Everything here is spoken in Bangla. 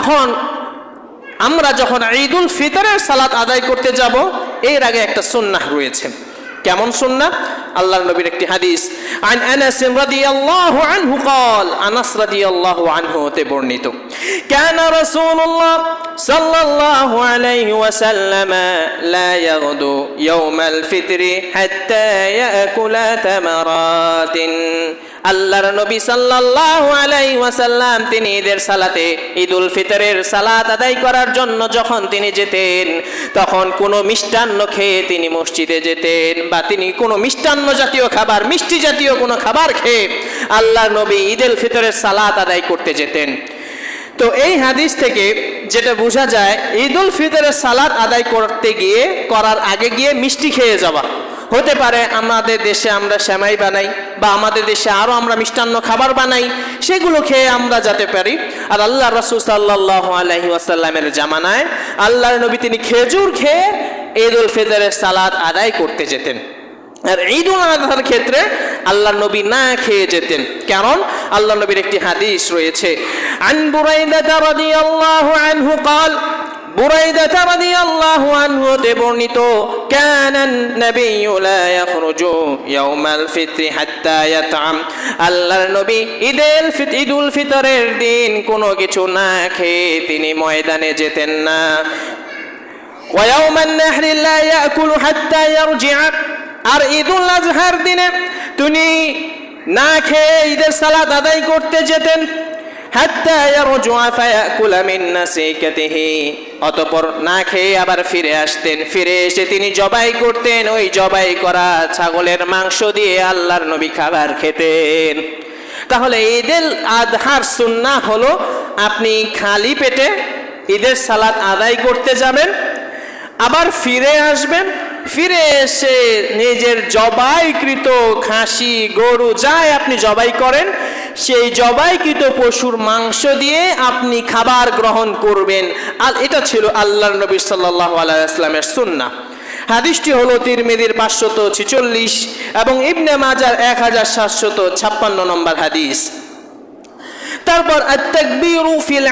এখন আমরা যখন ঈদুল ফিতরের সালাত আদায় করতে যাব এর আগে একটা সুন্নাহ রয়েছে কেমন সুন্নাহ আল্লাহর নবীর একটি হাদিস আন আনাস রাদিয়াল্লাহু আনহু قال আনাস রাদিয়াল্লাহু আনহু তে বর্ণিত كان رسول الله صلى الله عليه وسلم لا يغدو يوم الفطر حتى يأكل تمرات আল্লাহর নবী সাল্লাল্লাহু আলাইহি ওয়াসাল্লাম তিনি ঈদের সালাতে ঈদুল ফিতরের সালাত আদায় করার জন্য যখন তিনি যেতেন, তখন কোনো মিষ্টান্ন খেয়ে তিনি মসজিদে যেতেন বা তিনি কোনো মিষ্টান্ন জাতীয় খাবার, মিষ্টি জাতীয় কোনো খাবার খেয়ে আল্লাহর নবী ঈদুল ফিতরের সালাত আদায় করতে যেতেন। তো এই হাদিস থেকে যেটা বোঝা যায়, ঈদুল ফিতরের সালাত আদায় করতে গিয়ে, করার আগে গিয়ে মিষ্টি খেয়ে যাওয়া। হতে পারে আমাদের দেশে আমরা শ্যামাই বানাই বা আমাদের দেশে আরও আমরা মিষ্টান্ন খাবার বানাই সেগুলো খেয়ে আমরা যেতে পারি আর আল্লাহ রসুল সাল্লাহ আলহি আসাল্লামের জামানায় আল্লাহর নবী তিনি খেজুর খেয়ে ঈদ উল ফিতরের সালাদ আদায় করতে যেতেন আর ঈদ উল আজহার ক্ষেত্রে আল্লাহ নবী না খেয়ে যেতেন কারণ আল্লাহ নবীর একটি হাদিস রয়েছে আন বুরাইদা রাদিয়াল্লাহু আনহু قال বুরাইদা রাদিয়াল্লাহু আনহু তে বর্ণিত, কানান নাবিয়্যু লা ইয়াখরুজু ইয়াউমাল ফিত্র হাত্তা আল্লাহর নবী ঈদের ফিত ঈদুল ফিতরের দিন কোনো কিছু না খেয়ে তিনি ময়দানে যেতেন না। ওয়ায়াউমান নাহরি লা ইয়াকুলু হাত্তা আর ঈদুল আজহার দিনে তিনি না খেয়ে ঈদের সালাত আদায় করতে যেতেন। অতঃপর না খেয়ে আবার ফিরে আসতেন। ফিরে এসে তিনি জবাই করতেন, ওই জবাই করা ছাগলের মাংস দিয়ে আল্লাহর নবী খাবার খেতেন। তাহলে ঈদের আদহার সুন্না হলো, আপনি খালি পেটে ঈদের সালাদ আদায় করতে যাবেন, আবার ফিরে আসবেন, ফিরে এসে নিজের জবাইকৃত খাসি, গরু যাই আপনি জবাই করেন সেই জবাইকৃত পশুর মাংস দিয়ে আপনি খাবার গ্রহণ করবেন। আর এটা ছিল আল্লাহ নবী সাল্লাহ আলাইসলামের সুন্না। হাদিসটি হলো তিরমিদির পাঁচশত ছিচল্লিশ এবং ইবনে মাজার এক হাজার সাতশত ছাপ্পান্ন নম্বর হাদিস। তারপর ফিল